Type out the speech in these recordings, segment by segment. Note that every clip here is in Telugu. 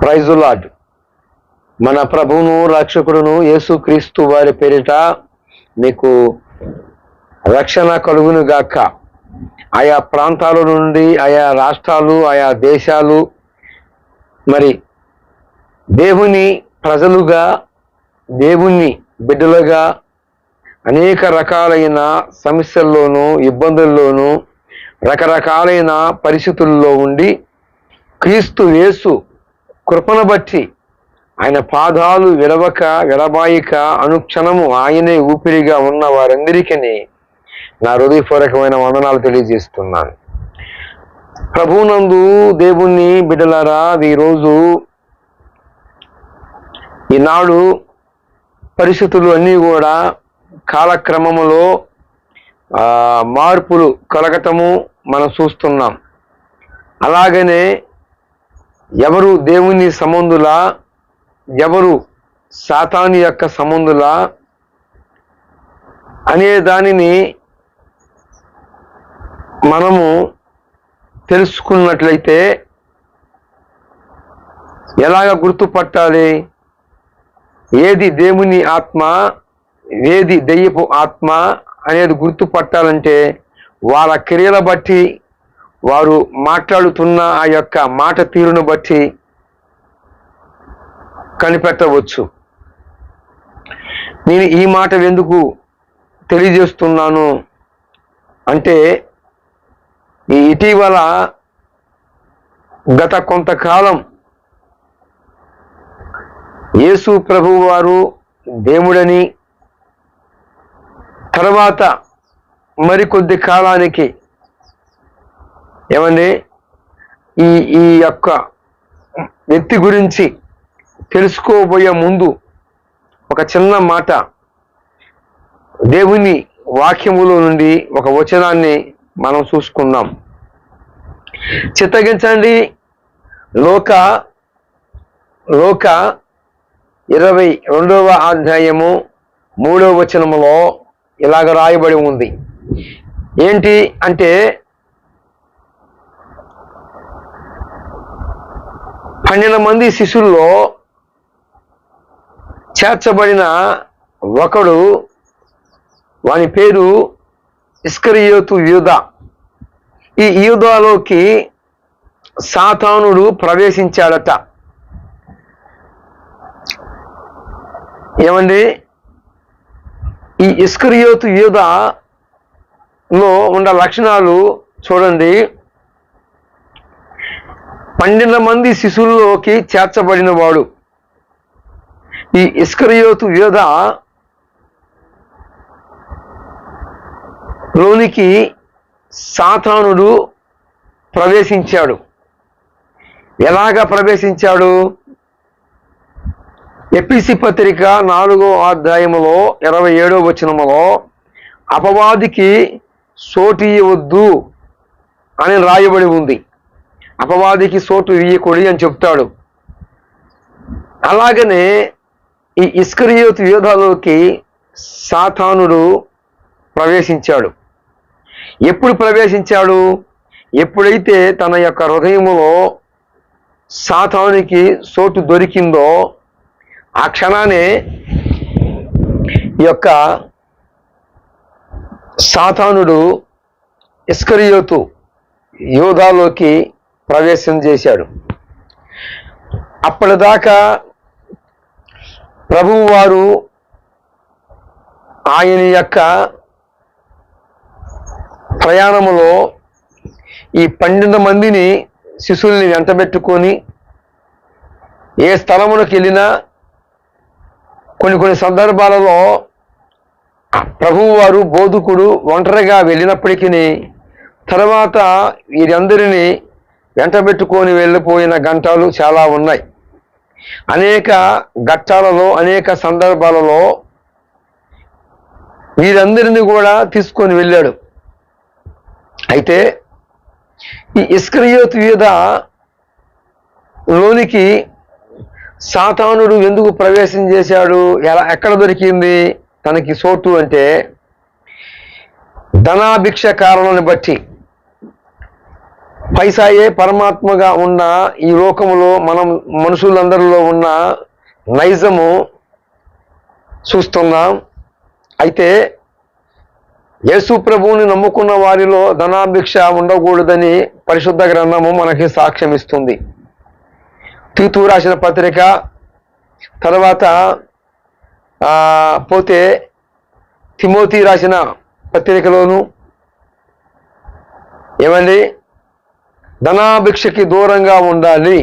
ప్రైజులాడ్ మన ప్రభువును రక్షకుడును యేసుక్రీస్తు వారి పేరిట మీకు రక్షణ కలుగును గాక. ఆయా ప్రాంతాల నుండి ఆయా రాష్ట్రాలు ఆయా దేశాలు మరి దేవుని ప్రజలుగా దేవుని బిడ్డలుగా అనేక రకాలైన సమస్యల్లోనూ ఇబ్బందుల్లోనూ రకరకాలైన పరిస్థితుల్లో ఉండి క్రీస్తు యేసు కృపను బట్టి ఆయన పాదాలు విడవక విడబాయిక అనుక్షణము ఆయనే ఊపిరిగా ఉన్న వారందరికీ నా హృదయపూర్వకమైన వందనాలు తెలియజేస్తున్నాను. ప్రభునందు దేవుణ్ణి బిడ్డలారా ఈరోజు ఈనాడు పరిస్థితులు అన్నీ కూడా కాలక్రమములో మార్పులు కలగటము మనం చూస్తున్నాం. అలాగనే ఎవరు దేవుని సంబంధులా? ఎవరు సాతాను యొక్క సంబంధులా? అనే దానిని మనము తెలుసుకున్నట్లయితే ఎలాగ గుర్తుపట్టాలి? ఏది దేవుని ఆత్మ ఏది దెయ్యపు ఆత్మ అనేది గుర్తుపట్టాలంటే వాళ్ళ క్రియల బట్టి వారు మాట్లాడుతున్న ఆ యొక్క మాట తీరును బట్టి కనిపెట్టవచ్చు. నేను ఈ మాట ఎందుకు తెలియజేస్తున్నాను అంటే ఈ ఇటీవల గత కొంతకాలం యేసు ప్రభువు వారు దేవుడని తర్వాత మరికొద్ది కాలానికి ఏమండి? ఈ ఈ యొక్క వ్యక్తి గురించి తెలుసుకోబోయే ముందు ఒక చిన్న మాట. దేవుని వాక్యములో నుండి ఒక వచనాన్ని మనం చూసుకున్నాం చిత్తగించండి. లోక లోక ఇరవై రెండవ అధ్యాయము మూడవ వచనములో ఇలాగ రాయబడి ఉంది. ఏంటి అంటే పన్నెండు మంది శిష్యుల్లో చేర్చబడిన ఒకడు వాని పేరు ఇస్కరియోతు యూద. ఈ యూదాలోకి సాతానుడు ప్రవేశించాడట. ఏమండి? ఈ ఇస్కరియోతు యూదలో ఉన్న లక్షణాలు చూడండి. పన్నెండు మంది శిశువుల్లోకి చేర్చబడిన వాడు ఈ ఇస్కరియోతు యోధ లోనికి సాతానుడు ప్రవేశించాడు. ఎలాగ ప్రవేశించాడు? ఎపిసి పత్రిక నాలుగో అధ్యాయములో ఇరవై ఏడో వచనములో అపవాదికి సోటి ఇవ్వద్దు అని రాయబడి ఉంది. అపవాదికి సోటు ఇయ్యకూడి అని చెప్తాడు. అలాగనే ఈ ఇస్కరియోతు యోధాలోకి సాతానుడు ప్రవేశించాడు. ఎప్పుడు ప్రవేశించాడు? ఎప్పుడైతే తన యొక్క హృదయములో సాతానికి సోటు దొరికిందో ఆ క్షణానే ఈ యొక్క సాతానుడు ఇస్కరియోతు యోధాలోకి ప్రవేశం చేశాడు. అప్పటిదాకా ప్రభువు వారు ఆయన యొక్క ప్రయాణములో ఈ పన్నెండు మందిని శిశువుల్ని వెంటబెట్టుకొని ఏ స్థలములకు వెళ్ళినా కొన్ని కొన్ని సందర్భాలలో ప్రభువు బోధకుడు ఒంటరిగా వెళ్ళినప్పటికీ తర్వాత వీరందరినీ వెంటబెట్టుకొని వెళ్ళిపోయిన గంటలు చాలా ఉన్నాయి. అనేక ఘట్టాలలో అనేక సందర్భాలలో వీరందరినీ కూడా తీసుకొని వెళ్ళాడు. అయితే ఈ ఇస్క్రియోత్ మీద లోనికి సాతానుడు ఎందుకు ప్రవేశం చేశాడు? ఎలా ఎక్కడ దొరికింది? తనకి సోటు అంటే ధనాభిక్ష కారణాన్ని బట్టి. పైసాయే పరమాత్మగా ఉన్న ఈ లోకములో మనం మనుషులందరిలో ఉన్న నైజము చూస్తున్నాం. అయితే యేసు ప్రభువుని నమ్ముకున్న వారిలో ధనాభిక్ష ఉండకూడదని పరిశుద్ధ గ్రంథము మనకి సాక్ష్యం ఇస్తుంది తీతూ రాసిన పత్రిక తర్వాత పోతే తిమోతి రాసిన పత్రికలోను ఏమండి? ధనాభిక్షకి దూరంగా ఉండాలి.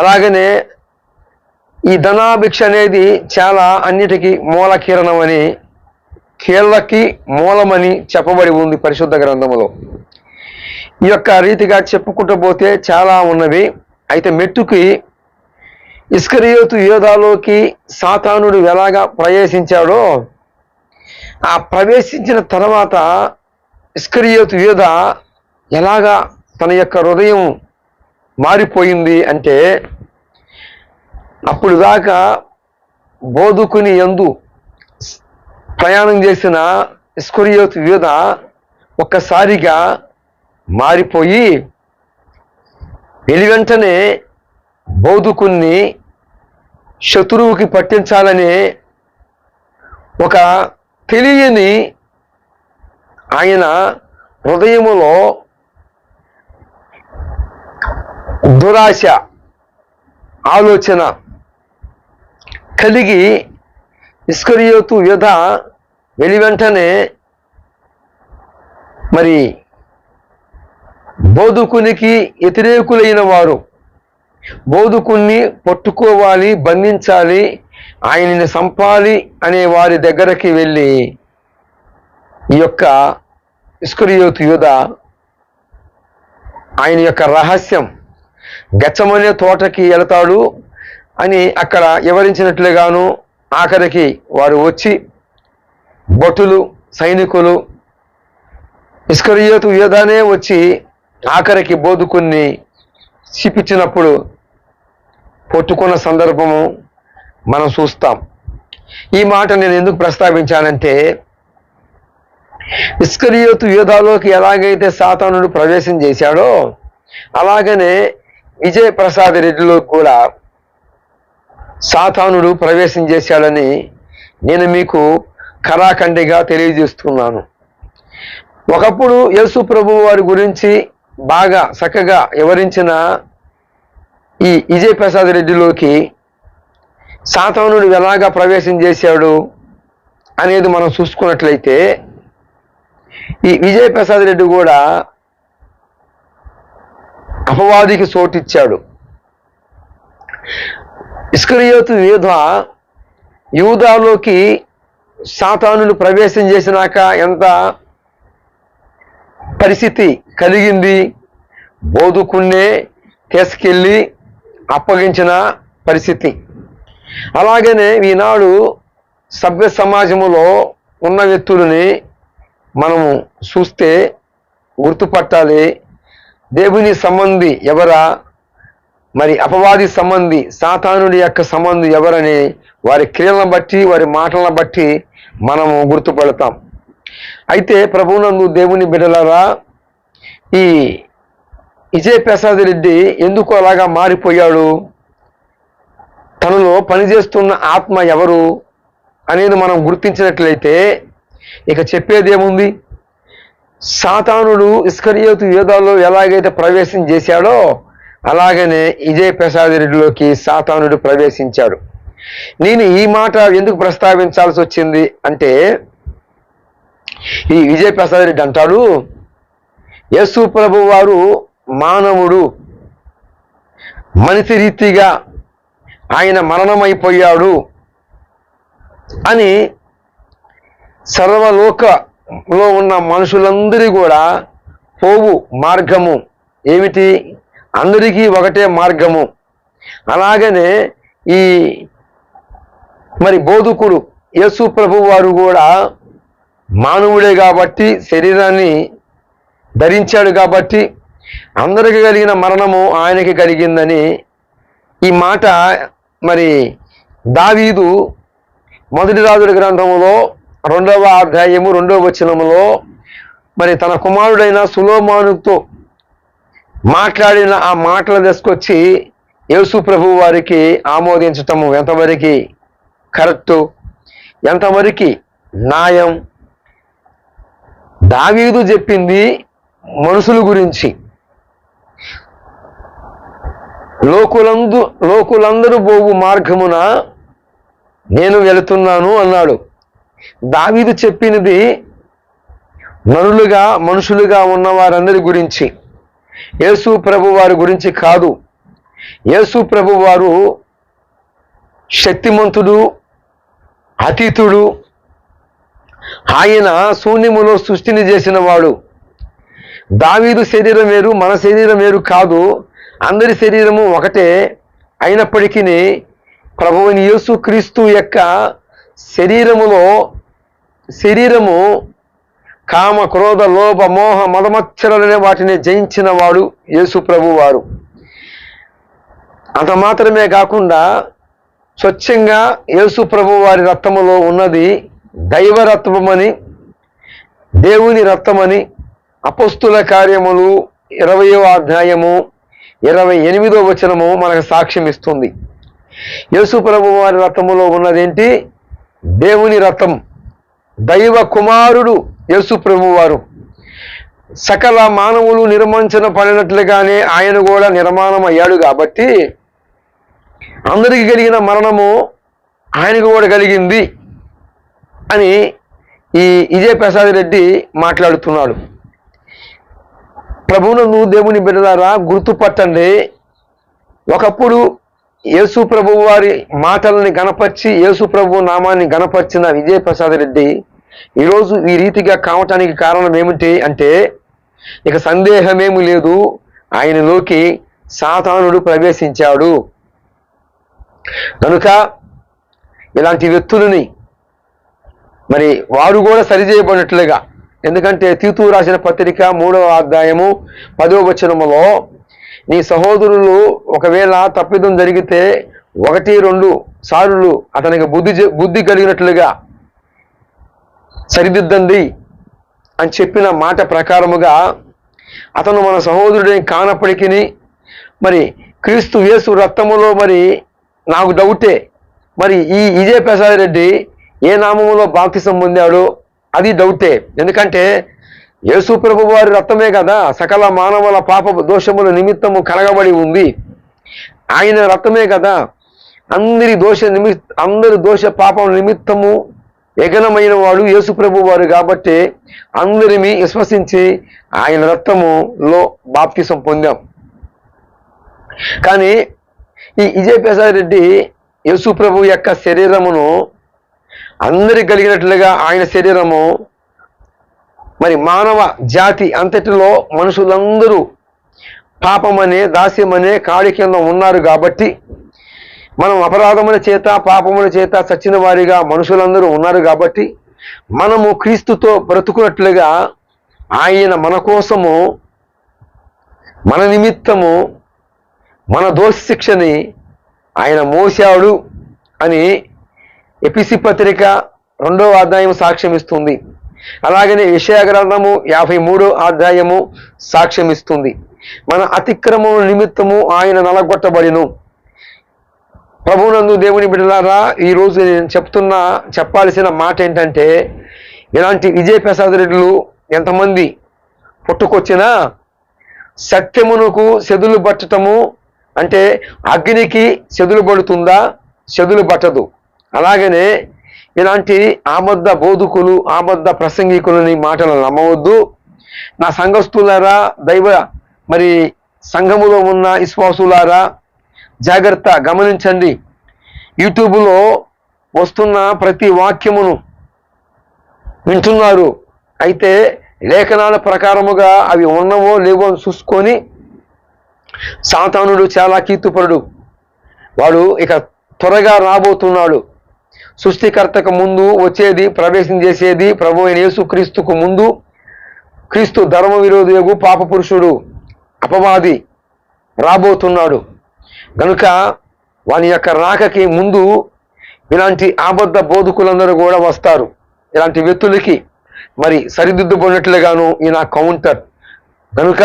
అలాగనే ఈ ధనాభిక్ష అనేది చాలా అన్నిటికీ మూల కిరణమని కీళ్ళకి మూలమని చెప్పబడి ఉంది పరిశుద్ధ గ్రంథములో. ఈ యొక్క రీతిగా చెప్పుకుంటూ పోతే చాలా ఉన్నవి. అయితే మెట్టుకి ఇస్కరియోతు యోధాలోకి సాతానుడు ఎలాగా ప్రవేశించాడో ఆ ప్రవేశించిన తర్వాత ఇస్కరియోతు యోధ ఎలాగా తన యొక్క హృదయం మారిపోయింది అంటే అప్పుడు దాకా బోధుకుని ఎందు ప్రయాణం చేసిన ఇస్కరియోతు యోధ ఒక్కసారిగా మారిపోయి వెలి వెంటనే బోధకుణ్ణి శత్రువుకి పట్టించాలనే ఒక తెలియని ఆయన హృదయములో దురాశ ఆలోచన కలిగి ఇస్కరియోతు యుధ వెలి వెంటనే మరి బోధకునికి వ్యతిరేకులైన వారు. బోధకుణ్ణి పట్టుకోవాలి బంధించాలి ఆయనని సంపాలి అనే వారి దగ్గరకి వెళ్ళి ఈ యొక్క ఇస్కరియోతు యుధ ఆయన యొక్క రహస్యం గచ్చమనే తోటకి వెళతాడు అని అక్కడ వివరించినట్లుగాను ఆఖరికి వారు వచ్చి భటులు సైనికులు ఇస్కరియోతు యుధానే వచ్చి ఆఖరికి బోధుకుని చూపించినప్పుడు పట్టుకున్న సందర్భము మనం చూస్తాం. ఈ మాట నేను ఎందుకు ప్రస్తావించానంటే ఇస్కరియోతు యూదాలోకి ఎలాగైతే సాతానుడు ప్రవేశం చేశాడో అలాగనే విజయప్రసాద్ రెడ్డిలో కూడా సాతానుడు ప్రవేశం చేశాడని నేను మీకు కరాఖండిగా తెలియజేస్తున్నాను. ఒకప్పుడు యేసు ప్రభు వారి గురించి బాగా చక్కగా వివరించిన ఈ విజయ ప్రసాద్ రెడ్డిలోకి సాతానుడు ఎలాగా ప్రవేశం చేశాడు అనేది మనం చూసుకున్నట్లయితే ఈ విజయ ప్రసాద్ రెడ్డి కూడా అపవాదికి చోటిచ్చాడు. ఇస్కరియోతు యూధ యూదాలోకి సాతానులు ప్రవేశం చేసినాక ఎంత పరిస్థితి కలిగింది? బోధకున్నే తీసుకెళ్ళి అప్పగించిన పరిస్థితి. అలాగనే ఈనాడు సభ్య సమాజములో ఉన్న వ్యక్తులని మనము చూస్తే గుర్తుపట్టాలి. దేవుని సంబంధి ఎవరా? మరి అపవాది సంబంధి సాతానుడి యొక్క సంబంధి ఎవరని వారి క్రియలను బట్టి వారి మాటలను బట్టి మనము గుర్తుపడతాం. అయితే ప్రభునందు దేవుని బిడ్డలారా ఈ విజయ ప్రసాద్ రెడ్డి ఎందుకు అలాగా మారిపోయాడు? తనలో పనిచేస్తున్న ఆత్మ ఎవరు? అనేది మనం గుర్తించినట్లయితే ఇక చెప్పేది ఏముంది సాతానుడు ఇస్కరియోతు యోధాల్లో ఎలాగైతే ప్రవేశం చేశాడో అలాగనే విజయ్ ప్రసాద్ రెడ్డిలోకి సాతానుడు ప్రవేశించాడు. నేను ఈ మాట ఎందుకు ప్రస్తావించాల్సి వచ్చింది అంటే ఈ విజయ్ ప్రసాద్ రెడ్డి అంటాడు యేసు ప్రభు వారు మానవుడు మనిషి రీతిగా ఆయన మరణమైపోయాడు అని సర్వలోకలో ఉన్న మనుషులందరి కూడా పోవు మార్గము. ఏమిటి? అందరికీ ఒకటే మార్గము. అలాగనే ఈ మరి బోధకుడు యేసు ప్రభు వారు కూడా మానవుడే కాబట్టి శరీరాన్ని ధరించాడు కాబట్టి అందరికి కలిగిన మరణము ఆయనకి కలిగిందని ఈ మాట మరి దావీదు మొదటి రాజుడి గ్రంథములో రెండవ అధ్యాయము రెండవ వచనములో మరి తన కుమారుడైన సులోమానుతో మాట్లాడిన ఆ మాటలు తీసుకొచ్చి యేసు ప్రభు వారికి ఆమోదించటము ఎంతవరకు కరెక్టు? ఎంతవరకు న్యాయం? దావీదు చెప్పింది మనుషుల గురించి. లోకులందు లోకులందరూ పోవు మార్గమున నేను వెళుతున్నాను అన్నాడు. దావీదు చెప్పినది నరులుగా మనుషులుగా ఉన్న వారందరి గురించి. యేసు ప్రభు వారి గురించి కాదు. యేసు ప్రభు వారు శక్తిమంతుడు అతీతుడు. ఆయన శూన్యములో సృష్టిని చేసిన వాడు దావీదు శరీరం వేరు మన శరీరం వేరు కాదు. అందరి శరీరము ఒకటే అయినప్పటికీ ప్రభువుని యేసు క్రీస్తు యొక్క శరీరములో శరీరము కామ క్రోధ లోభ మోహ మదమచ్చరలనే వాటిని జయించిన వాడు యేసు ప్రభు వారు అంత మాత్రమే కాకుండా స్వచ్ఛంగా యేసు ప్రభు వారి రక్తములో ఉన్నది దైవ రక్తమని దేవుని రక్తమని అపస్తుల కార్యములు ఇరవయో అధ్యాయము ఇరవై ఎనిమిదో వచనము మనకు సాక్ష్యం ఇస్తుంది యేసు ప్రభు వారి రక్తములో ఉన్నదేంటి? దేవుని రథం దైవ కుమారుడు యేసు ప్రభువారు. సకల మానవులు నిర్మంచన పడినట్లుగానే ఆయన కూడా నిర్మాణం అయ్యాడు కాబట్టి అందరికీ కలిగిన మరణము ఆయనకు కూడా కలిగింది అని ఈ ఇదే ప్రసాద్ రెడ్డి మాట్లాడుతున్నాడు. ప్రభువును దేవుని బిడ్డలారా గుర్తుపట్టండి. ఒకప్పుడు యేసు ప్రభు వారి మాటలని గణపరిచి యేసు ప్రభు నామాన్ని గనపరిచిన విజయప్రసాద్ రెడ్డి ఈరోజు ఈ రీతిగా కావటానికి కారణం ఏమిటి అంటే ఇక సందేహమేమి లేదు. ఆయనలోకి సాతానుడు ప్రవేశించాడు. కనుక ఇలాంటి వ్యక్తులని మరి వారు కూడా సరిచేయబడినట్లుగా ఎందుకంటే తీతూ రాసిన పత్రిక మూడవ అధ్యాయము పదవ వచనములో నీ సహోదరులు ఒకవేళ తప్పిదం జరిగితే ఒకటి రెండు సార్లు అతనికి బుద్ధి బుద్ధి కలిగినట్లుగా సరిదిద్దండి అని చెప్పిన మాట ప్రకారముగా అతను మన సహోదరుడిని కానప్పటికీ మరి క్రీస్తు యేసు రక్తములో మరి నాకు డౌటే. మరి ఈ ఇజయ ప్రసాద్ రెడ్డి ఏ నామములో బాప్తిసం పొందాడో అది డౌటే. ఎందుకంటే యేసు ప్రభు వారి రక్తమే కదా. సకల మానవుల పాప దోషముల నిమిత్తము కలగబడి ఉంది. ఆయన రక్తమే కదా. అందరి దోష నిమి అందరి దోష పాపం నిమిత్తము యగనమైన వాడు యేసు ప్రభు వారు కాబట్టి అందరిని విశ్వసించి ఆయన రక్తములో బాప్తిసం పొందాం. కానీ ఈ విజయ ప్రసాద్ రెడ్డి యేసు ప్రభు యొక్క శరీరమును అందరికి కలిగినట్లుగా ఆయన శరీరము మరి మానవ జాతి అంతటిలో మనుషులందరూ పాపమనే దాస్యమనే కాడి కింద ఉన్నారు కాబట్టి మనం అపరాధముల చేత పాపముల చేత చచ్చిన వారిగా మనుషులందరూ ఉన్నారు కాబట్టి మనము క్రీస్తుతో బ్రతుకున్నట్లుగా ఆయన మన కోసము మన నిమిత్తము మన దోష శిక్షని ఆయన మోసాడు అని ఎపిసి పత్రిక రెండవ అధ్యాయం సాక్ష్యం ఇస్తుంది అలాగనే విషయ గ్రంథము యాభై మూడో అధ్యాయము సాక్ష్యం ఇస్తుంది మన అతిక్రమము నిమిత్తము ఆయన నలగొట్టబడిను. ప్రభునందు దేవుని బిడ్డలారా ఈరోజు నేను చెప్తున్న చెప్పాల్సిన మాట ఏంటంటే ఇలాంటి విజయ ప్రసాద్ రెడ్డిలు ఎంతమంది పుట్టుకొచ్చినా సత్యమునకు సెదులు పట్టటము అంటే అగ్నికి సెదులు పడుతుందా సెదులు పట్టదు అలాగనే ఇలాంటి ఆబద్ధ బోధకులు ఆబద్ధ ప్రసంగికులని మాటలు నమ్మవద్దు. నా సంఘస్థులారా దైవ మరి సంఘములో ఉన్న విశ్వాసులారా జాగ్రత్త గమనించండి. యూట్యూబ్లో వస్తున్న ప్రతి వాక్యమును వింటున్నారు. అయితే లేఖనాల ప్రకారముగా అవి ఉన్నవో లేవో అని చూసుకొని సాతానుడు చాలా కీర్తిపరుడు. వాడు ఇక త్వరగా రాబోతున్నాడు. సృష్టికర్తకు ముందు వచ్చేది ప్రవేశం చేసేది ప్రభు అయిన యేసుక్రీస్తుకు ముందు. క్రీస్తు ధర్మ విరోధియగు పాప పురుషుడు అపవాది రాబోతున్నాడు. గనుక వాని యొక్క రాకకి ముందు ఇలాంటి ఆబద్ధ బోధకులందరూ కూడా వస్తారు. ఇలాంటి వ్యక్తులకి మరి సరిదిద్దుకున్నట్లుగాను ఈయన కౌంటర్. కనుక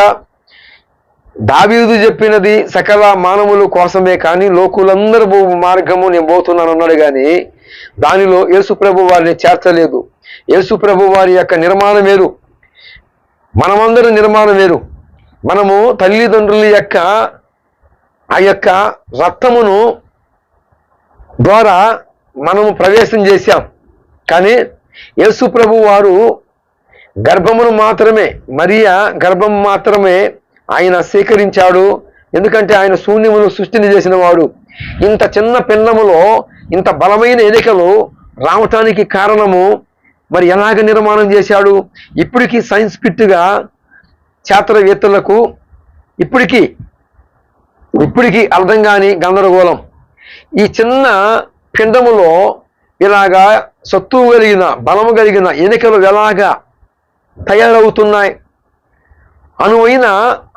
దావీదు చెప్పినది సకల మానవుల కోసమే కానీ లోకులందరూ మార్గము నేను పోతున్నాను అన్నాడు కానీ దానిలో యేసుప్రభు వారిని చేర్చలేదు. యేసుప్రభు వారి యొక్క నిర్మాణం వేరు. మనమందరం నిర్మాణం వేరు. మనము తల్లిదండ్రుల యొక్క ఆ యొక్క రక్తమును ద్వారా మనము ప్రవేశం చేశాం. కానీ యేసుప్రభు వారు గర్భమును మాత్రమే మరియా గర్భం మాత్రమే ఆయన స్వీకరించాడు. ఎందుకంటే ఆయన శూన్యమును సృష్టిని చేసిన వాడు ఇంత చిన్న పిండములో ఇంత బలమైన ఎన్నికలు రావటానికి కారణము మరి ఎలాగ నిర్మాణం చేశాడు? ఇప్పటికీ సైన్స్ ఫిట్గా శాస్త్రవేత్తలకు ఇప్పటికీ ఇప్పటికీ అర్థం కాని గందరగోళం. ఈ చిన్న పిండములో ఇలాగా సత్తువు కలిగిన బలము కలిగిన ఎన్నికలు ఎలాగా తయారవుతున్నాయి? అనువైన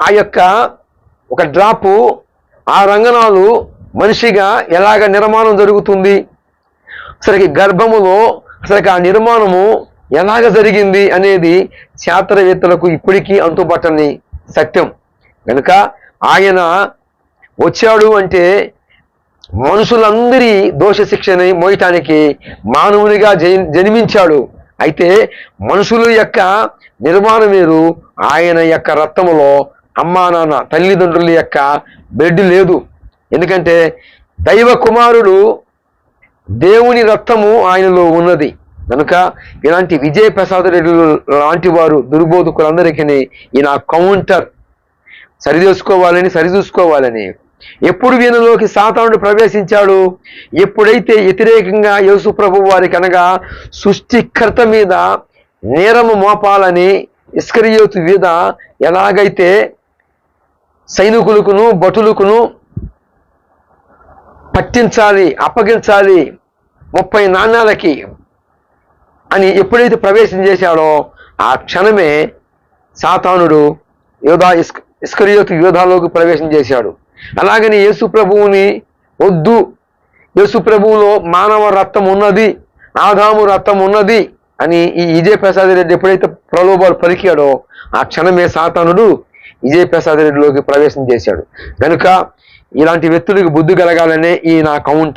ఆ యొక్క ఒక డ్రాపు ఆ రంగనాలు మనిషిగా ఎలాగ నిర్మాణం జరుగుతుంది? అసలుకి గర్భములో అసలు ఆ నిర్మాణము ఎలాగ జరిగింది అనేది శాస్త్రవేత్తలకు ఇప్పటికీ అంతుపట్టని సత్యం. కనుక ఆయన వచ్చాడు అంటే మనుషులందరి దోషశిక్షని మోయటానికి మానవునిగా జన్మించాడు. అయితే మనుషుల యొక్క నిర్మాణం వేరు ఆయన యొక్క రక్తములో అమ్మా నాన్న తల్లిదండ్రుల యొక్క బ్లడ్ లేదు. ఎందుకంటే దైవ కుమారుడు దేవుని రక్తము ఆయనలో ఉన్నది. కనుక ఇలాంటి విజయ ప్రసాద్ రెడ్డి లాంటి వారు దుర్బోధకులందరికీ ఈయన కౌంటర్. సరిదూసుకోవాలని సరిచూసుకోవాలని ఎప్పుడు వీణలోకి సాతానుడు ప్రవేశించాడు? ఎప్పుడైతే వ్యతిరేకంగా యేసు ప్రభు వారికి అనగా సృష్టికర్త మీద నేరము మోపాలని ఇస్కరియోతు మీద ఎలాగైతే సైనికులకును భటులకును పట్టించాలి అప్పగించాలి ముప్పై నాణ్యాలకి అని ఎప్పుడైతే ప్రవేశం చేశాడో ఆ క్షణమే సాతానుడు యోధా ఇస్క ఇస్కరియోతు యోధాలోకి ప్రవేశం చేశాడు. అలాగని యేసు ప్రభువుని వద్దు. యేసు ప్రభువులో మానవ రక్తం ఉన్నది ఆదాము రక్తం ఉన్నది అని ఈ విజయ ప్రసాద్ రెడ్డి ఎప్పుడైతే ప్రలోభాలు పలికాడో ఆ క్షణమే సాతానుడు విజయ ప్రసాద్ రెడ్డిలోకి ప్రవేశం చేశాడు. కనుక ఇలాంటి వ్యక్తులకు బుద్ధి కలగాలనే ఈ నా కౌంటర్